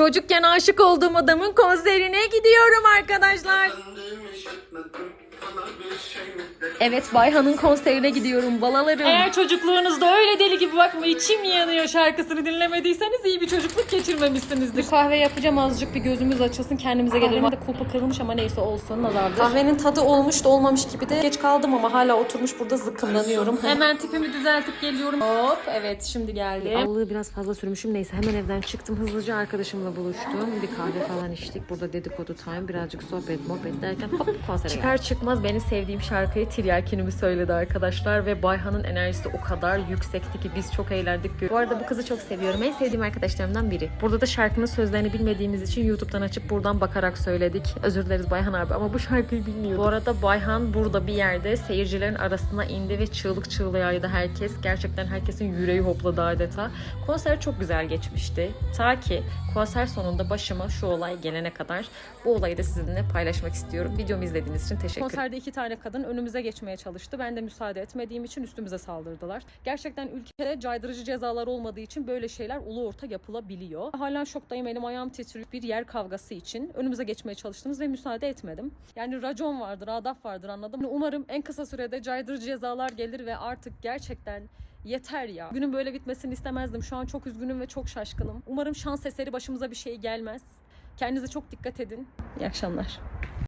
Çocukken aşık olduğum adamın konserine gidiyorum arkadaşlar. Evet Bayhan'ın konserine gidiyorum balalarım. Eğer çocukluğunuzda öyle deli gibi bakma içim yanıyor şarkısını dinlemediyseniz iyi bir çocukluk geçirmemişsinizdir. kahve yapacağım azıcık bir gözümüz açılsın kendimize gelelim. Hadi kulpa kırılmış ama neyse olsun nazardır. Kahvenin tadı olmuş da olmamış gibi de geç kaldım ama hala oturmuş burada zıkkımlanıyorum. Hemen tipimi düzeltip geliyorum. Hop evet şimdi geldim. Allığı biraz fazla sürmüşüm neyse hemen evden çıktım hızlıca arkadaşımla buluştum. Bir kahve falan içtik. Burada dedikodu time birazcık sohbet muhabbet derken hop konsere Çıkar çıkmaz benim sevdiğim şarkıyı Tiryakini'mi söyledi arkadaşlar ve Bayhan'ın enerjisi o kadar yüksekti ki biz çok eğlendik. Bu arada bu kızı çok seviyorum. En sevdiğim arkadaşlarımdan biri. Burada da şarkının sözlerini bilmediğimiz için YouTube'dan açıp buradan bakarak söyledik. Özür dileriz Bayhan abi ama bu şarkıyı bilmiyorum. Bu arada Bayhan burada bir yerde seyircilerin arasına indi ve çığlık çığlığıydı herkes. Gerçekten herkesin yüreği hopladı adeta. Konser çok güzel geçmişti. Ta ki konser sonunda başıma şu olay gelene kadar bu olayı da sizinle paylaşmak istiyorum. Videomu izlediğiniz için teşekkür ederim. Konserde iki tane kadın önümüze geçmeye çalıştı. Ben de müsaade etmediğim için üstümüze saldırdılar. Gerçekten ülkede caydırıcı cezalar olmadığı için böyle şeyler ulu orta yapılabiliyor. Halen şoktayım elim ayağım titriyor bir yer kavgası için. Önümüze geçmeye çalıştınız ve müsaade etmedim. Yani racon vardır, adap vardır anladım. Umarım en kısa sürede caydırıcı cezalar gelir ve artık gerçekten Yeter ya. Günün böyle bitmesini istemezdim. Şu an çok üzgünüm ve çok şaşkınım. Umarım şans eseri başımıza bir şey gelmez. Kendinize çok dikkat edin. İyi akşamlar.